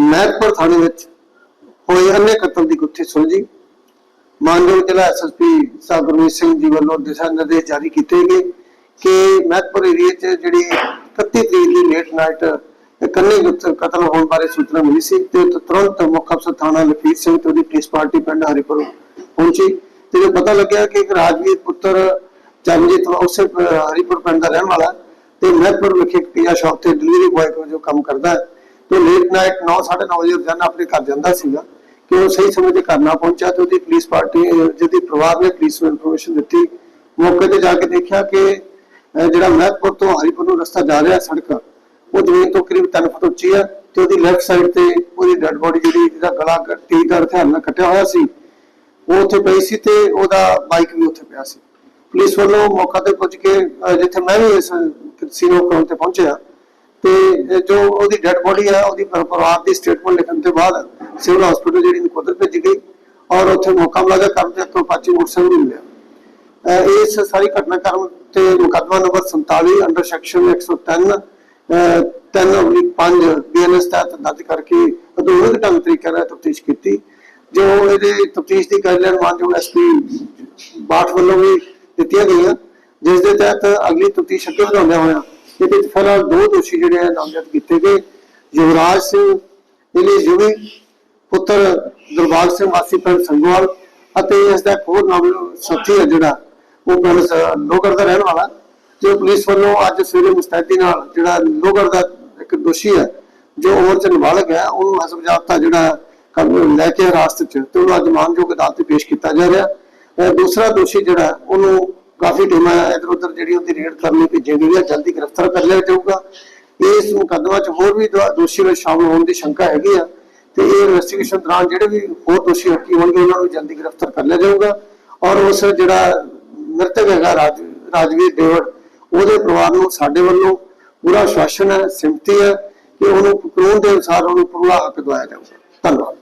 ਮਹਿਕਪੁਰ ਥਾਣੇ ਵਿੱਚ ਹੋਏ ਅੰਨੇ ਕਤਲ ਦੀ ਗੁੱਥੀ ਸੁਲਝੀ ਮਾਨਯੋਗ ਜ਼ਿਲ੍ਹਾ ਐਸਐਸਪੀ ਸਾਹਿਬ ਗੁਰਮੀਤ ਸਿੰਘ ਜੀ ਵੱਲੋਂ ਦਿਸ਼ਾ ਨਿਰਦੇਸ਼ ਜਾਰੀ ਕੀਤੇ ਗਏ ਕਿ ਮਹਿਕਪੁਰ ਏਰੀਆ 'ਚ ਜਿਹੜੀ 31 ਤਰੀਕ ਦੀ ਲੇਟ ਨਾਈਟ ਕੰਨੇ ਗੁੱਤ ਕਤਲ ਹੋਣ ਬਾਰੇ ਸੂਚਨਾ ਮਿਲੀ ਸੀ ਤੇ ਤੁਰੰਤ ਮੁੱਖ ਅਫਸਰ ਥਾਣਾ ਲਖੀਰ ਸਿੰਘ ਤੇ ਉਹਦੀ ਪੁਲਿਸ ਪਾਰਟੀ ਪਿੰਡ ਹਰੀਪੁਰ ਪਹੁੰਚੀ। ਤੇ ਪਤਾ ਲੱਗਿਆ ਕਿ ਇੱਕ ਰਾਜਵੀਰ ਪੁੱਤਰ ਚਰਨਜੀਤ ਉਸੇ ਹਰੀਪੁਰ ਪਿੰਡ ਦਾ ਰਹਿਣ ਵਾਲਾ ਤੇ ਮਹਿਕਪੁਰ ਵਿਖੇ ਇੱਕ ਪੀਜ਼ਾ ਤੇ ਡਿਲੀਵਰੀ ਬॉय ਵਜੋਂ ਕੰਮ ਕਰਦਾ ਹੈ ਤੇ ਲੇਟ ਨਾਈਟ 9:30 ਵਜੇ ਰੋਜ਼ਾਨਾ ਆਪਣੇ ਘਰ ਜਾਂਦਾ ਸੀਗਾ ਕਿ ਉਹ ਸਹੀ ਸਮੇਂ ਤੇ ਘਰ ਪਹੁੰਚਿਆ ਤੇ ਉਹਦੀ ਪੁਲਿਸ ਪਾਰਟੀ ਜਿਹਦੀ ਪਰਿਵਾਰ ਨੇ ਪੁਲਿਸ ਨੂੰ ਇਨਫੋਰਮੇਸ਼ਨ ਦਿੱਤੀ, ਮੌਕੇ ਤੇ ਜਾ ਕੇ ਦੇਖਿਆ ਕਿ ਜਿਹੜਾ ਮਹਿਕਪੁਰ ਤੋਂ ਹਰੀਪੁਰ ਨੂੰ ਰਸਤਾ ਜਾ ਰਿਹਾ ਸੜਕ, ਉਹ ਜ਼ਮੀਨ ਤੋਂ ਕਰੀਬ 3 ਫੁੱਟ ਉੱਚੀ ਹੈ ਤੇ ਉਹਦੀ ਲੈਫਟ ਸਾਈਡ ਤੇ ਉਹਦੀ ਡੈੱਡ ਬੋਡੀ ਜਿਹੜੀ ਜਿਹਦਾ ਗਲਾ ਤੀਰ ਹਥਿਆਰ ਨਾਲ ਕੱਟਿਆ ਹੋਇਆ ਸੀ, ਉਹ ਉੱਥੇ ਪਈ ਸੀ ਤੇ ਉਹਦਾ ਬਾਈਕ ਵੀ ਉੱਥੇ ਪਿਆ ਸੀ। ਪੁਲਿਸ ਵੱਲੋਂ ਮੌਕਾ ਤੇ ਪੁੱਜ ਕੇ ਜਿੱਥੇ ਮੈਂ ਵੀ ਇਸ ਸੀਨੋ ਕਰਾਉਣ ਤੇ ਪਹੁੰਚਿਆ ਤੇ ਜੋ ਉਹਦੀ ਡੈੱਡ ਬੋਡੀ ਹੈ ਉਹਦੀ ਪਰਿਵਾਰ ਦੀ ਸਟੇਟਮੈਂਟ ਲਿਖਣ ਤੋਂ ਬਾਅਦ ਸਿਵਲ ਹਸਪੀਟਲ ਜਿਹੜੀ ਨਕੋਦਰ ਭੇਜੀ ਗਈ ਔਰ ਉੱਥੇ ਮੌਕਾ ਮਿਲਿਆ ਕਰਨ ਤੋਂ ਪਾਚੀ ਮੋਟਰਸਾਈਕਲ ਮਿਲਿਆ। ਇਸ ਸਾਰੀ ਘਟਨਾਕ੍ਰਮ ਤੇ ਮੁਕੱਦਮਾ ਨੰਬਰ 47 ਅੰਡਰ ਸੈਕਸ਼ਨ 103 ਅਹ, ਤਿੰਨ 5 ਬੀਐਨਐਸ ਤਹਿਤ ਦਰਜ ਕਰਕੇ ਅਧੂਰੇ ਢੰਗ ਤਰੀਕੇ ਨਾਲ ਤਫਤੀਸ਼ ਕੀਤੀ। ਜੋ ਇਹਦੇ ਤਫਤੀਸ਼ ਦੀ ਗਾਈਡਲਾਈਨ ਮਾਨਯੋਗ ਐਸਪੀ ਬਾਠ ਵੱਲੋਂ ਵੀ ਦਿੱਤੀਆਂ ਗਈਆਂ ਜਿਸ ਦੇ ਤਹਿਤ ਅਗਲੀ ਤਫਤੀਸ਼ ਅੱਗੇ ਵਧਾਉਂਦਿਆਂ ਹੋਇਆ ਇਹਦੇ ਵਿੱਚ ਫਿਲਹਾਲ ਦੋ ਦੋਸ਼ੀ ਜਿਹੜੇ ਆ ਨਾਮਜ਼ਦ ਕੀਤੇ ਗਏ। ਯੁਵਰਾਜ ਸਿੰਘ, ਇਹਨੇ ਯੁਵੀ ਪੁੱਤਰ ਦਰਬਾਰ ਸਿੰਘ ਵਾਸੀ ਪਿੰਡ ਸੰਗੋਵਾਲ ਅਤੇ ਇਸ ਦਾ ਹੋਰ ਨਾਮ ਸਾਥੀ ਹੈ ਜਿਹੜਾ, ਉਹ ਪਿੰਡ ਸ- ਦਾ ਰਹਿਣ ਵਾਲਾ। ਤੇ ਪੁਲਿਸ ਵੱਲੋਂ ਅੱਜ ਸਵੇਰੇ ਮੁਸਤੈਦੀ ਨਾਲ ਜਿਹੜਾ ਲੋਹਗੜ੍ਹ ਦਾ ਇੱਕ ਦੋਸ਼ੀ ਹੈ ਜੋ ਉਮਰ ਚ ਨਾਬਾਲਗ ਹੈ, ਉਹਨੂੰ ਹਸਬ ਜਾਬਤਾ ਜਿਹੜਾ ਕੰਮ ਲੈ ਕੇ ਰਾਸਤੇ ਚ, ਤੇ ਉਹਨੂੰ ਅੱਜ ਮਾਨਯੋਗ ਅਦਾਲਤ ਤੇ ਪੇਸ਼ ਕੀਤਾ ਜਾ ਰਿਹਾ। ਦੂਸਰਾ ਦੋਸ਼ੀ ਜਿਹੜਾ, ਉਹਨੂੰ ਕਾਫੀ ਟੀਮਾਂ ਇਧਰ ਉਧਰ ਜਿਹੜੀ ਉਹਦੀ ਰੇਡ ਕਰਨ ਭੇਜੀ ਗਈ ਹੈ ਜਲਦੀ ਗ੍ਰਿਫਤਾਰ ਕਰ ਲਿਆ ਜਾਊਗਾ। ਇਸ ਮੁਕੱਦਮਾ 'ਚ ਹੋਰ ਵੀ ਦੋਸ਼ੀ ਵਿੱਚ ਸ਼ਾਮਲ ਹੋਣ ਦੀ ਸ਼ੰਕਾ ਹੈਗੀ ਆ ਤੇ ਇਹ ਇਨਵੈਸਟੀਗੇਸ਼ਨ ਦੌਰਾਨ ਜਿਹੜੇ ਵੀ ਹੋਰ ਦੋਸ਼ੀ ਹੱਕੀ ਹੋਣਗੇ, ਉਹਨਾਂ ਨੂੰ ਜਲਦੀ ਗ੍ਰਿਫਤਾਰ ਕਰ ਲਿਆ ਜਾਊਗਾ। ਔਰ ਉਸ ਜਿਹੜਾ ਮ੍ਰਿਤਕ ਹੈਗਾ ਰਾਜ, ਰਾਜਵੀਰ ਡੇਵਡ ਉਹਦੇ ਪਰਿਵਾਰ ਨੂੰ, ਸਾਡੇ ਵੱਲੋਂ ਪੂਰਾ ਸ਼ਾਸਨ ਹੈ ਸਿੰਪਤੀ ਹੈ ਕਿ ਉਹਨੂੰ ਕਾਨੂੰਨ ਦੇ ਅਨੁਸਾਰ ਉਹਨੂੰ ਪੂਰਾ ਹੱਕ ਦਿਵਾਇਆ ਜਾਊਗਾ। ਧੰਨਵਾਦ।